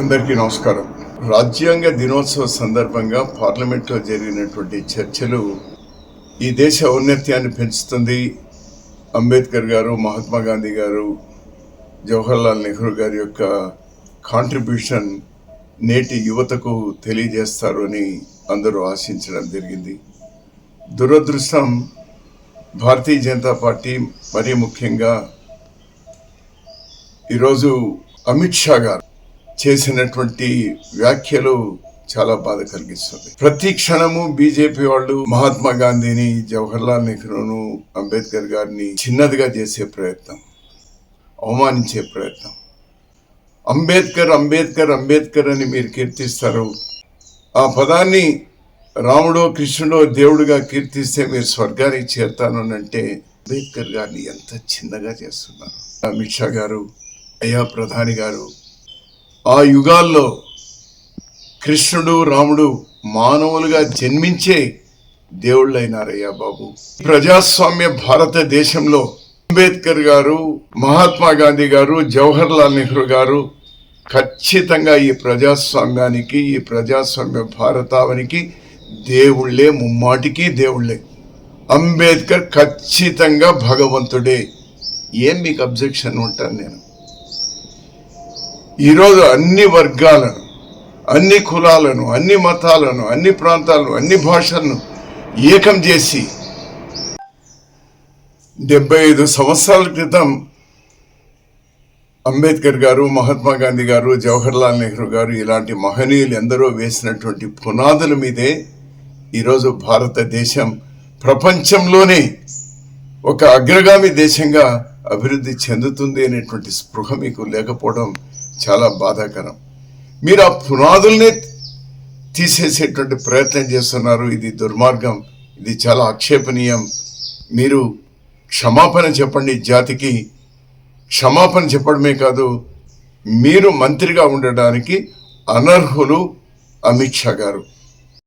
అందరికీ నమస్కారం. రాజ్యాంగ దినోత్సవ సందర్భంగా పార్లమెంట్లో జరిగినటువంటి చర్చలు ఈ దేశ ఔన్నత్యాన్ని పెంచుతుంది. అంబేద్కర్ గారు మహాత్మా గాంధీ గారు జవహర్లాల్ నెహ్రూ గారి యొక్క కాంట్రిబ్యూషన్ నేటి యువతకు తెలియజేస్తారు అని అందరూ ఆశించడం జరిగింది. దురదృష్టం భారతీయ జనతా పార్టీ మరీ ముఖ్యంగా ఈరోజు అమిత్ షా గారు చేసినటువంటి వ్యాఖ్యలు చాలా బాధ కలిగిస్తుంది. ప్రతి క్షణము బీజేపీ వాళ్ళు మహాత్మా గాంధీని జవహర్లాల్ నెహ్రూను అంబేద్కర్ గారిని చిన్నదిగా చేసే ప్రయత్నం అవమానించే ప్రయత్నం. అంబేద్కర్ అంబేద్కర్ అంబేద్కర్ అని మీరు కీర్తిస్తారు. ఆ పదాన్ని రాముడో కృష్ణుడో దేవుడిగా కీర్తిస్తే మీరు స్వర్గానికి చేరుతాను అని అంటే అంబేద్కర్ గారిని ఎంత చిన్నగా చేస్తున్నారు. అమిత్ షా గారు అయ్యా ప్రధాని గారు ఆ యుగాల్లో కృష్ణుడు రాముడు మానవులుగా జన్మించే దేవుళ్ళైనారయ్యా బాబు. ప్రజాస్వామ్య భారతదేశంలో అంబేద్కర్ గారు మహాత్మా గాంధీ గారు జవహర్లాల్ నెహ్రూ గారు ఖచ్చితంగా ఈ ప్రజాస్వామ్యానికి ఈ ప్రజాస్వామ్య భారతావనికి దేవుళ్ళే ముమ్మాటికి దేవుళ్ళే. అంబేద్కర్ ఖచ్చితంగా భగవంతుడే. ఏం మీకు అబ్జెక్షన్ ఉంటాను నేను? ఈరోజు అన్ని వర్గాలను అన్ని కులాలను అన్ని మతాలను అన్ని ప్రాంతాలను అన్ని భాషలను ఏకం చేసి డెబ్బై ఐదు సంవత్సరాల క్రితం అంబేద్కర్ గారు మహాత్మా గాంధీ గారు జవహర్లాల్ నెహ్రూ గారు ఇలాంటి మహనీయులు ఎందరో వేసినటువంటి పునాదుల మీదే ఈరోజు భారతదేశం ప్రపంచంలోనే ఒక అగ్రగామి దేశంగా అభివృద్ధి చెందుతుంది అనేటువంటి స్పృహ మీకు లేకపోవడం చాలా బాధాకరం. మీరు ఆ పునాదుల్ని తీసేసేటువంటి ప్రయత్నం చేస్తున్నారు. ఇది దుర్మార్గం. ఇది చాలా ఆక్షేపణీయం. మీరు క్షమాపణ చెప్పండి జాతికి. క్షమాపణ చెప్పడమే కాదు మీరు మంత్రిగా ఉండడానికి అనర్హులు అమిత్ షా గారు.